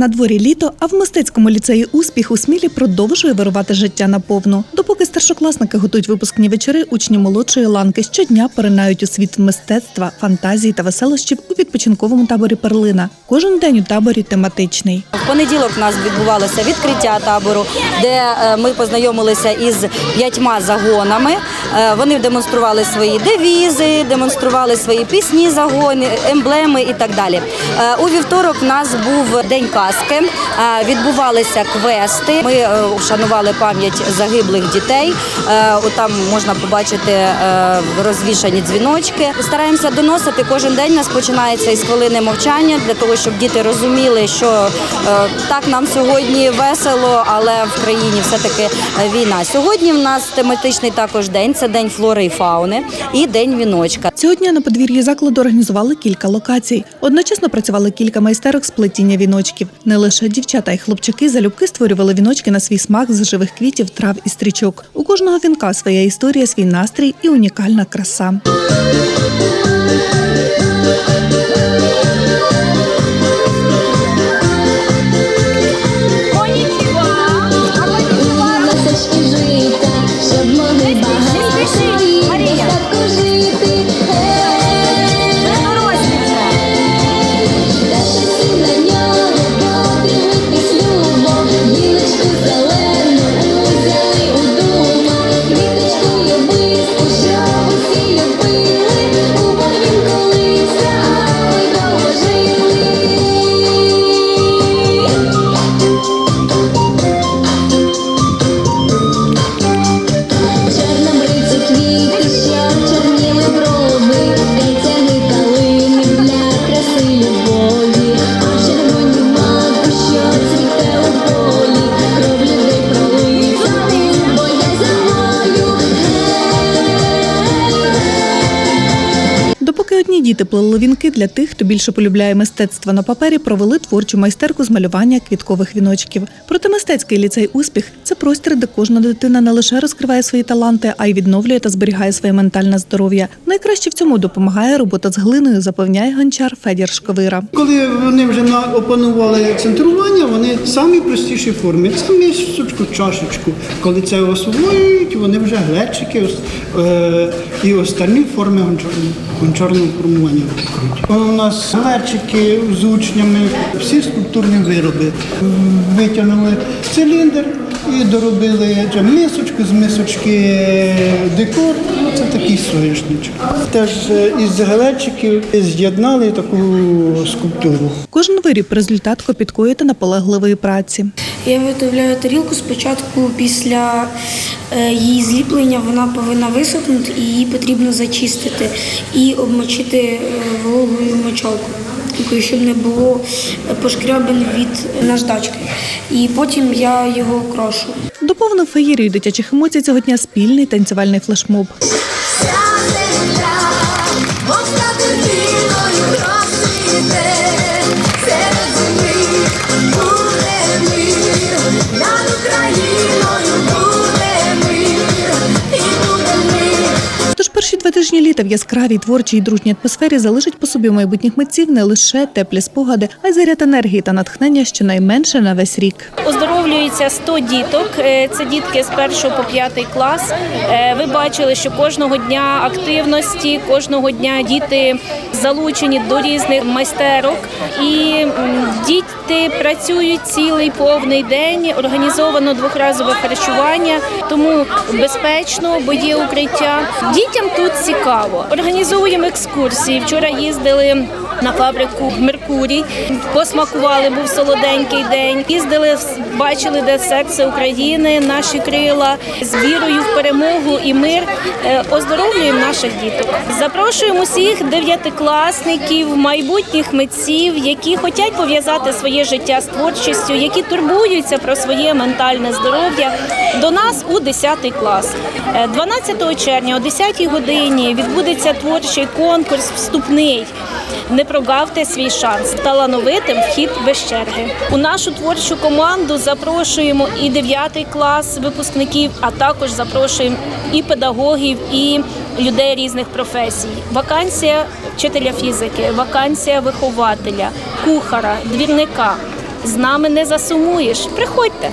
На дворі літо, а в мистецькому ліцеї успіх у Смілі продовжує вирувати життя наповну. Допоки старшокласники готують випускні вечори, учні молодшої ланки щодня поринають у світ мистецтва, фантазії та веселощів у відпочинковому таборі Перлина. Кожен день у таборі тематичний. В понеділок у нас відбувалося відкриття табору, де е, ми познайомилися із п'ятьма загонами. Е, Вони демонстрували свої девізи, демонстрували свої пісні, загони, емблеми і так далі. Е, У вівторок у нас був день казки, е, відбувалися квести. Ми вшанували пам'ять загиблих дітей. Там можна побачити розвішані дзвіночки. Стараємося доносити кожен день. Нас починається із хвилини мовчання для того, щоб діти розуміли, що так нам сьогодні весело, але в країні все таки війна. Сьогодні в нас тематичний також день. Це день флори і фауни і день віночка. Цього дня на подвір'ї закладу організували кілька локацій. Одночасно працювали кілька майстерок з плетіння віночків. Не лише дівчата й хлопчики залюбки створювали віночки на свій смак з живих квітів, трав і стрічок. У кожного вінка своя історія, свій настрій і унікальна краса. Діти плели для тих, хто більше полюбляє мистецтво на папері, провели творчу майстерку з малювання квіткових віночків. Проте мистецький ліцей успіх це простір, де кожна дитина не лише розкриває свої таланти, а й відновлює та зберігає своє ментальне здоров'я. Найкраще в цьому допомагає робота з глиною, запевняє гончар Федір Шковира. Коли вони вже опанували центрування, вони самі простіші форми. Це місочку, чашечку. Коли це освоюють, вони вже глечики е, і остальні форми гончарного, гончарного формування виконують. У нас глечики з учнями, всі скульптурні вироби. Витягнули циліндр і доробили мисочку, з мисочки декор. Ну, Це такий соняшничок. Теж е, із глечиків з'єднали таку скульптуру. Кожен виріб результат копіткої та наполегливої праці. Я виготовляю тарілку спочатку після е, її зліплення вона повинна висохнути і її потрібно зачистити і обмочити е, вологою мочалкою, щоб не було пошкрябин від наждачки. І потім я його крошу. Доповнив феєрію дитячих емоцій цього дня спільний танцювальний флешмоб. Тижні літа в яскравій творчій і дружній атмосфері залишить по собі майбутніх митців не лише теплі спогади, а й заряд енергії та натхнення щонайменше на весь рік. Оздоровлюється 100 діток. Е, Це дітки з 1 по 5 клас. Е, Ви бачили, що кожного дня активності, кожного дня діти залучені до різних майстерок. І діти працюють цілий повний день. Організовано двохразове харчування, тому безпечно, бо є укриття. Дітям тут цікаво. Організовуємо екскурсії. Вчора їздили на фабрику Меркурій, посмакували, був солоденький день. Їздили, бачили, де серце України, наші крила з вірою в перемогу і мир. Е, Оздоровлюємо наших діток. Запрошуємо усіх дев'ятикласників, майбутніх митців, які хочуть пов'язати своє життя з творчістю, які турбуються про своє ментальне здоров'я. До нас у 10 клас. Е, 12 червня о 10 годині відбудеться творчий конкурс вступний. Не прогавте свій шанс. Талановитим вхід без черги. У нашу творчу команду запрошуємо і 9 клас випускників, а також запрошуємо і педагогів, і людей різних професій. Вакансія вчителя фізики, вакансія вихователя, кухара, двірника. з нами не засумуєш. Приходьте.